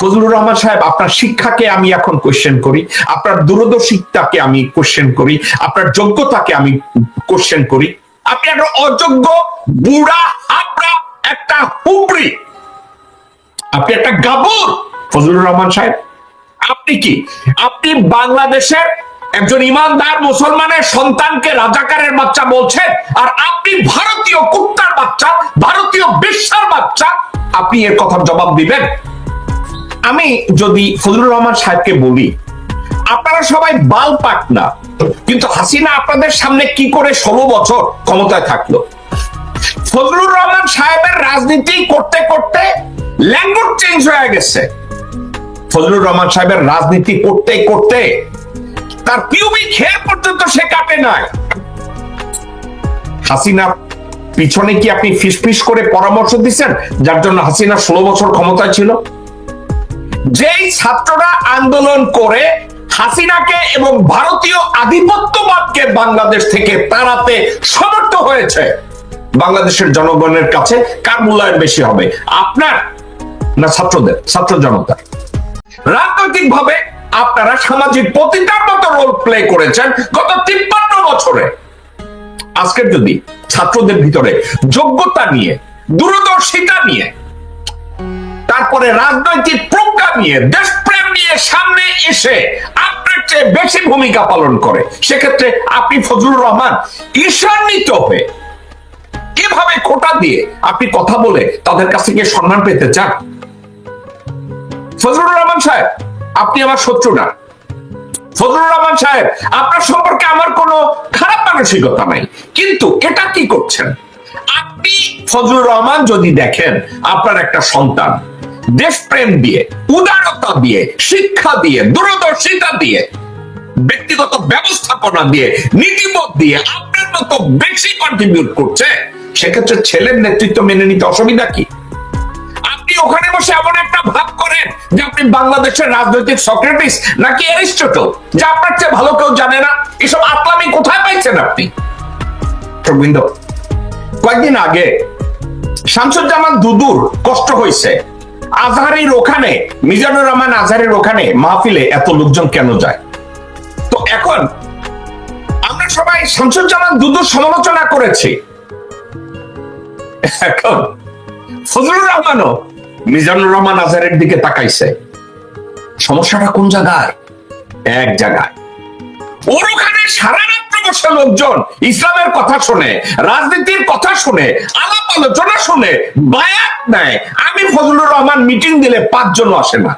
ফজলুর রহমান সাহেব, আপনার শিক্ষাকে আমি এখন কোশ্চেন করি, আপনার দূরদর্শিতাকে আমি কোশ্চেন করি, আপনার যোগ্যতাকে আমি কোশ্চেন করি। আপনি একটা অযোগ্য বুড়া, হাবড়া, একটা হুবড়ি। আপনি একটা গাবর, ফজলুর রহমান সাহেব। আপনি কি? আপনি বাংলাদেশের একজন ইমানদার মুসলমানের সন্তানকে রাজাকারের বাচ্চা বলছেন, আর আপনি ভারতীয় কুত্তার বাচ্চা, ভারতীয় বিশ্বের বাচ্চা। আপনি এর কথার জবাব দিবেন। আমি যদি ফজলুর রহমান সাহেবকে বলি, আপনারা সবাই বাল পাক না, কিন্তু হাসিনা আপনাদের সামনে কি করে ষোলো বছর ক্ষমতায় থাকল? ফজলুর রহমান সাহেবের রাজনীতি করতে করতে ল্যাঙ্গুয়েজ চেঞ্জ হয়ে গেছে। ফজলুর রহমান সাহেবের রাজনীতি করতে করতে তার পিউবি খেয়ার পর্যন্ত সে কাটে নাই। হাসিনা, পিছনে কি আপনি ফিসফিস করে পরামর্শ দিচ্ছেন? যার জন্য হাসিনা ষোলো বছর ক্ষমতায় ছিল? যেই ছাত্ররা আন্দোলন করে, হাসিনাকে এবং ভারতীয় আধিপত্যবাদকে বাংলাদেশ থেকে তাড়াতে সমর্থ হয়েছে, বাংলাদেশের জনগণের কাছে কার মূল্যায়ন বেশি হবে, আপনার না ছাত্রদের, ছাত্র জনতার রাজনৈতিক ভাবে আপনারা সামাজিক প্রতিটার মতো রোল প্লে করেছেন গত তিপ্পান্ন বছরে। আজকের যদি ছাত্রদের ভিতরে যোগ্যতা নিয়ে, দূরদর্শিতা নিয়ে তারপরে রাজনৈতিক প্রজ্ঞা নিয়ে, দেশপ্রেম নিয়ে সামনে এসে আপনার চেয়ে বেশি ভূমিকা পালন করে। সেক্ষেত্রে আপনি ফজলুর রহমান ঈশান্বিত হয়ে কীভাবে খোটা দিয়ে আপনি কথা বলে তাদের কাছ থেকে সম্মান পেতে চান? ফজলুর রহমান সাহেব, আপনি আমার শত্রু না। ফজলুর রহমান সাহেব, আপনার সম্পর্কে আমার কোনো খারাপ মানসিকতা নাই। কিন্তু এটা কি করছেন? আপনি ফজলুর রহমান যদি দেখেন, আপনার একটা সন্তান। দেশপ্রেম দিয়ে, উদারতা দিয়ে, শিক্ষা দিয়ে, দূরদর্শিতা দিয়ে, ব্যক্তিগত ব্যবস্থাপনা দিয়ে, নীতিবোধ দিয়ে আপনার মতো বেশি কন্ট্রিবিউট করছে, সেক্ষেত্রে ছেলের নেতৃত্ব মেনে নিতে অসুবিধা কি? আপনি ওখানে বসে এমন একটা ভাব করেন যে আপনি বাংলাদেশের রাজনৈতিক সক্রেটিস নাকি অ্যারিস্টটল, যে আপনার চেয়ে ভালো কেউ জানে না, এসব আতলামি কোথায় পাইছেন আপনি? কয়েকদিন আগে, শামসুজ্জামান দুদুর কষ্ট হয়েছে আজহারির ওখানে, মিজানুর রহমান আজহারির ওখানে মাহফিলে এত লোকজন কেন যায়? তো এখন আমরা সবাই শামসুজ্জামান দুদুর সমালোচনা করেছি। এখন ফজলুর রহমানও মিজানুর রহমান আজহারের দিকে তাকাইছে। সমস্যাটা কোন জায়গায়? এক জায়গায়। ওর ওখানে সারা রাত্র বসে লোকজন ইসলামের কথা শুনে, রাজনীতির কথা শুনে, আলাপ আলোচনা শুনে বায়াত নেয়। আমি ফজলুর রহমান মিটিং দিলে পাঁচজন আসে না।